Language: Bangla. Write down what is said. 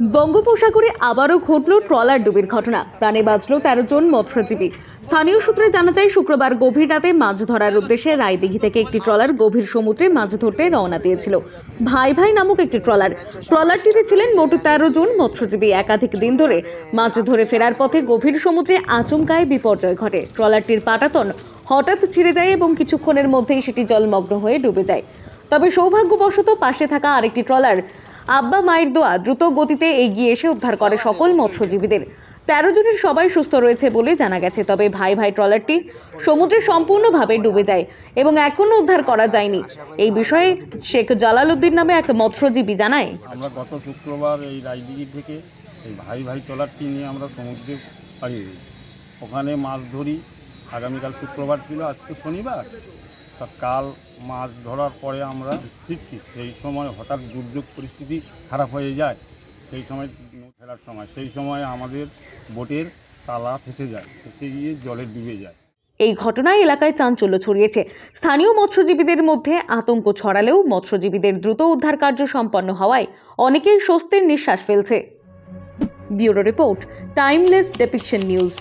বঙ্গোপসাগরে আবারও ঘটল ট্রলার ডুবির ঘটনা। প্রাণে বাঁচল তেরো জন মৎস্যজীবী। স্থানীয় সূত্রে জানা যায়, শুক্রবার গভীর রাতে মাছ ধরার উদ্দেশ্যে রায়দিঘি থেকে একটি ট্রলার গভীর সমুদ্রে মাছ ধরতে রওনা দিয়েছিল। ভাই ভাই নামক একটি ট্রলার। ট্রলারটিতে ছিলেন মোট তেরো জন মৎস্যজীবী। একাধিক দিন ধরে মাছ ধরে ফেরার পথে গভীর সমুদ্রে আচমকায় বিপর্যয় ঘটে। ট্রলারটির পাটাতন হঠাৎ ছিঁড়ে যায় এবং কিছুক্ষণের মধ্যেই সেটি জলমগ্ন হয়ে ডুবে যায়। তবে সৌভাগ্যবশত পাশে থাকা আরেকটি ট্রলার আব্বা মায়ের দোয়া দ্রুত গতিতে এগিয়ে এসে উদ্ধার করে সকল মৎস্যজীবীদের। তেরো জনের সবাই সুস্থ রয়েছে বলে জানা গেছে, তবে ভাই ভাই ট্রলারটি সমুদ্রে সম্পূর্ণভাবে ডুবে যায় এবং এখনও উদ্ধার করা যায়নি। এই বিষয়ে শেখ জালালউদ্দিন নামে এক মৎস্যজীবী জানায়। আমরা গত শুক্রবার এই রায়দিঘি থেকে এই ভাই ভাই ট্রলারটি নিয়ে আমরা সমুদ্রে পাড়িয়ে ওখানে মাছ ধরি, আগামীকাল শুক্রবার ছিল, আজকে শনিবার। তা কাল মাছ ধরার পরে আমরা ফিরছি সেই সময় হঠাৎ দুর্যোগ পরিস্থিতি খারাপ হয়ে যায়, সেই সময় ফেরার সময়, সেই সময় আমাদের বোটের তালা ফেসে যায়, ফেসে গিয়ে জলে ডুবে যায়। এই ঘটনায় এলাকায় চাঞ্চল্য ছড়িয়েছে। স্থানীয় মৎস্যজীবীদের মধ্যে আতঙ্ক ছড়ালেও মৎস্যজীবীদের দ্রুত উদ্ধার কার্য সম্পন্ন হওয়ায় অনেকেই স্বস্তির নিঃশ্বাস ফেলছে। Bureau report timeless depiction news